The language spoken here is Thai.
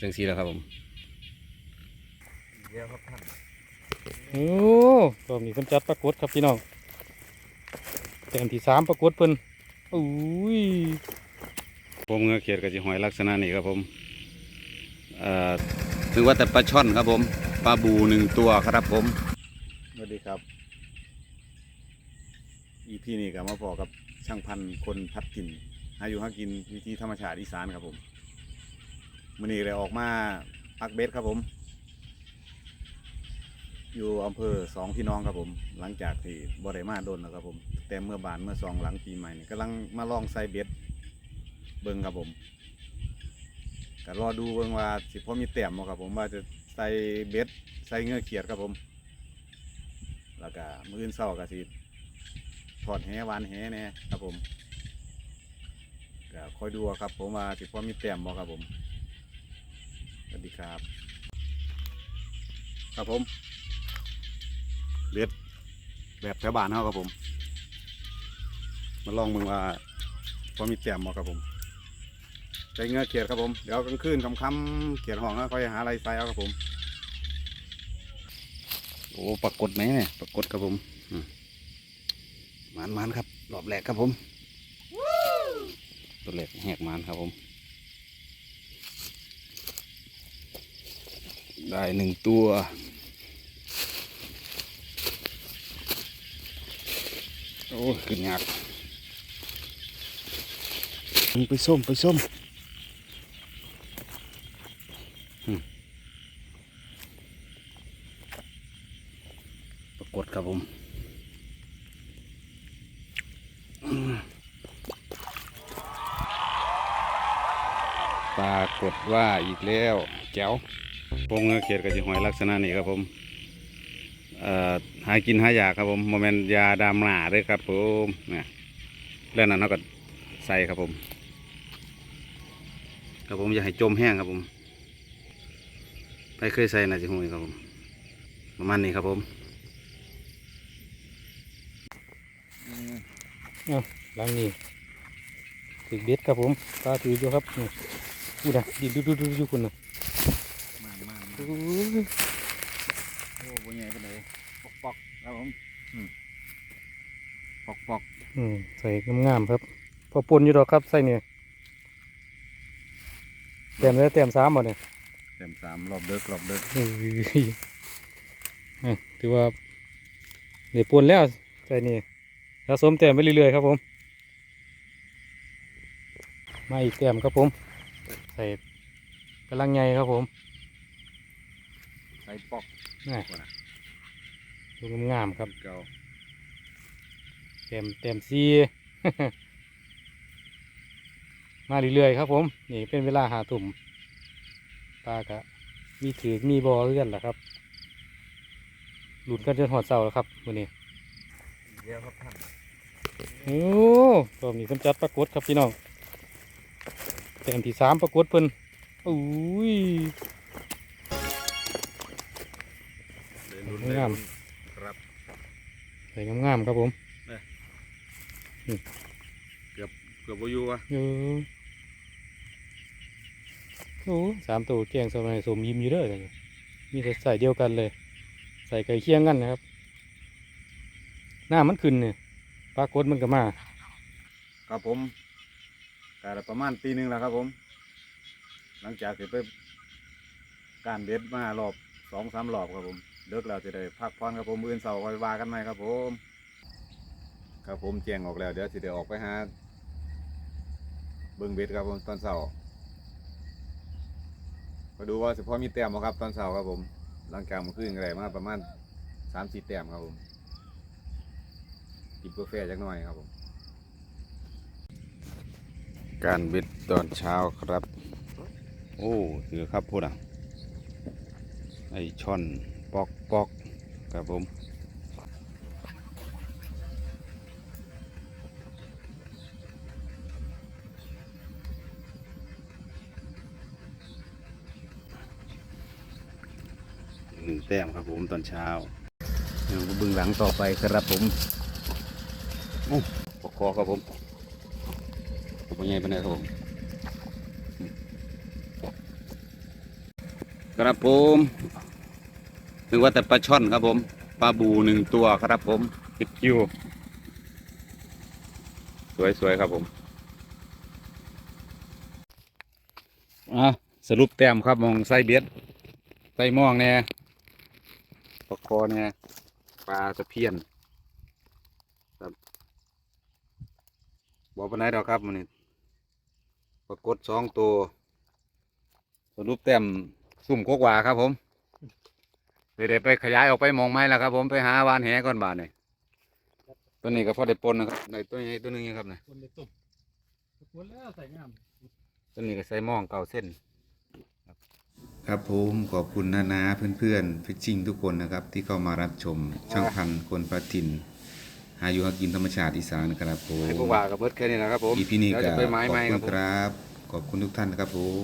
จังสีแล้วครับผมเดียวครับท่านโอ้ก็มีคนจัดปรากฏครับพี่น้องแต้มที่สามปรากฏเพิ่นอุ้ยผมเงือเขียดกับจีหอยลักษณะนี้ครับผมเอ่อถึงว่าแต่ปลาช่อนครับผมปลาบูหนึ่งตัวครับผมสวัสดีครับอีพีนี้ก็มาพอกับช่างพันธุ์คนพัดกินหาอยู่หากินวิธีธรรมชาติอีสานครับผม มื่อนี้เลยออกมาปักเบ็ดครับผม อยู่อำเภอสองพี่น้องครับผม หลังจากที่บริมาโดนแล้วครับผม แต่เมื่อบานเมื่อสองหลังปีใหม่นี่กำลังมาลองใส่เบ็ดเบิ้งครับผมก็รอดูเบิ้งว่าสิพอมีแต้มบ่ครับผมว่าจะใส่เบ็ดใส่เงือกเขียดครับผม แล้วก็มืออื่นเศร้าก็สิถอดแหวานแหแน่ครับผมก็คอยดูครับผมว่าสิพอมีแต้มบ่ครับผม สวัสดีครับ ครับผมเบ็ดแบบแถวบ้านเขาครับผม มาลองมึงว่าพอมีแต้มบ่ครับผมใส่เงือกเขียดครับผม เดี๋ยวกลางคืนค่ำๆเขียดห้องแล้วค่อยหาอะไรใส่เอาครับผม โอ้ปรากฏไหมเนี่ยปรากฏครับผมอืมมันมันครับรอบแรกครับผมตัวแรกแหกมันครับผม ได้หนึ่งตัว โอ้ขึ้นยากไปส้มไปส้มปรากฏครับผมอืมปรากฏว่าอีกแล้วแจ๋ว พงเงือเขียดกับจีหอยลักษณะนี้ครับผมหากินหายากครับผมโมเมนยาดามหนาด้วยครับผมเนี่ยแล้วนั้นเราก็ใส่ครับผมครับผมอย่าให้จมแห้งครับผมไปเคยใส่น่าจะห่วยครับผมประมาณนี้ครับผมหลังนี้ถือเบ็ดครับผมตาถืออยู่ครับนี่พูดนะดิดูดูดูดูคุณนะ โอ้ยโอ้บนใหญ่เป็นไงปอกปอกๆครับผมอืมปอกปอกอืมใส่งามๆครับ พอปนอยู่ดอกครับใส่เนี่ยเต็มแล้วเต็มสามหมดเนี่ยเต็มสามรอบเดิกรอบเดิกอุ้ยอะถือว่าเดี๋ยวปนแล้วใส่นี่สะสมเต็มไปเรื่อยๆครับผมมาอีกเต็มครับผม ใส่กำลังใหญ่ครับผม ใส่ปอกนี่ดูงามๆครับเก่าเต็มเต็มซีมาเรื่อยๆครับ ผม นี่เป็นเวลาหาถุ่มปลากะมีถือมีบอเลื่อนแหละครับ หลุดกันจนหอดเสาแล้วครับวันนี้เดียวครับท่านโอ้ก็มีคนจัดปรากฏครับพี่น้องเต็มที่สามปรากฏเพิ่นอุ้ย งามครับใส่งามๆครับผมเกือบเกือบวายุวะเออโอ้สามตัวแกงสมัยสมยิ้มอยู่เด้อเนี่ยมีแต่ใส่เดียวกันเลย ใส่ไก่เคียงกันนะครับ หน้ามันขึ้นเนี่ยปรากฏมันก็มาครับผมกาประมาณปีหนึ่งแล้วครับผม หลังจากที่ไปการเด็ดมารอบสองสามรอบครับผม เลิกแล้วจะได้พักผ่อนครับผมมื้อนเสาร์คอยว่ากันไหมครับผม ครับผมแจ้งออกแล้วเดี๋ยวสิเดี๋ยวออกไปหาเบิ้งเบ็ดครับผมตอนเสาร์มาดูว่าสิพอมีแต้มบ่ครับตอนเสาร์ครับผมหลังจากมื่อคืนก็ได้มาประมาณสามสี่แต้มครับผมกินกาแฟจักหน่อยครับผม การเบ็ดตอนเช้าครับ โอ้ถือครับพูดอะไอช่อน ปอกปอกครับผมหนึ่งแต้มครับผมตอนเช้าเดี๋ยวมาเบึงหลังต่อไปครับผมโอ้ปอกคอครับผมผมเป็นไงเป็นไงครับผมครับผม นึกว่าแต่ปลาช่อนครับผม ปลาบูหนึ่งตัวครับผมติดคิว สวยๆครับผมอะสรุปแต้มครับมองไส้เบ็ดไส้ม่องแน่ปลาคอแน่ปลาตะเพียนครับบอกปานไหนดอกครับมันนี่ปรากฏสองตัว สรุปแต้มสุ่มกกว่าครับผม เดี๋ยวๆไปขยายออกไปมองไม้แล้วครับ ผมไปหาวานแหก่อนบาทนี่ตัวนี้ก็พอได้ปนนะครับในตัวนี้ตัวหนึงนี่ครับนะคนในตุ่มคนแล้วใส่งามตัวนี้ก็ใส่หมองเก่าเส้น ครับผมขอบคุณนานาเพื่อนๆฟิชชิงทุกคนนะครับ ที่เข้ามารับชมช่างพันธุ์คนประทินหาอยู่หากินธรรมชาติอีสานนะครับผมให้กกว่ากับเบิดแค่นี้นะครับผมอีพีนี้เดี๋ยวก็จะไปไม้ขอบไม้คุครัณบผมครับ ขอบคุณทุกท่านครับผม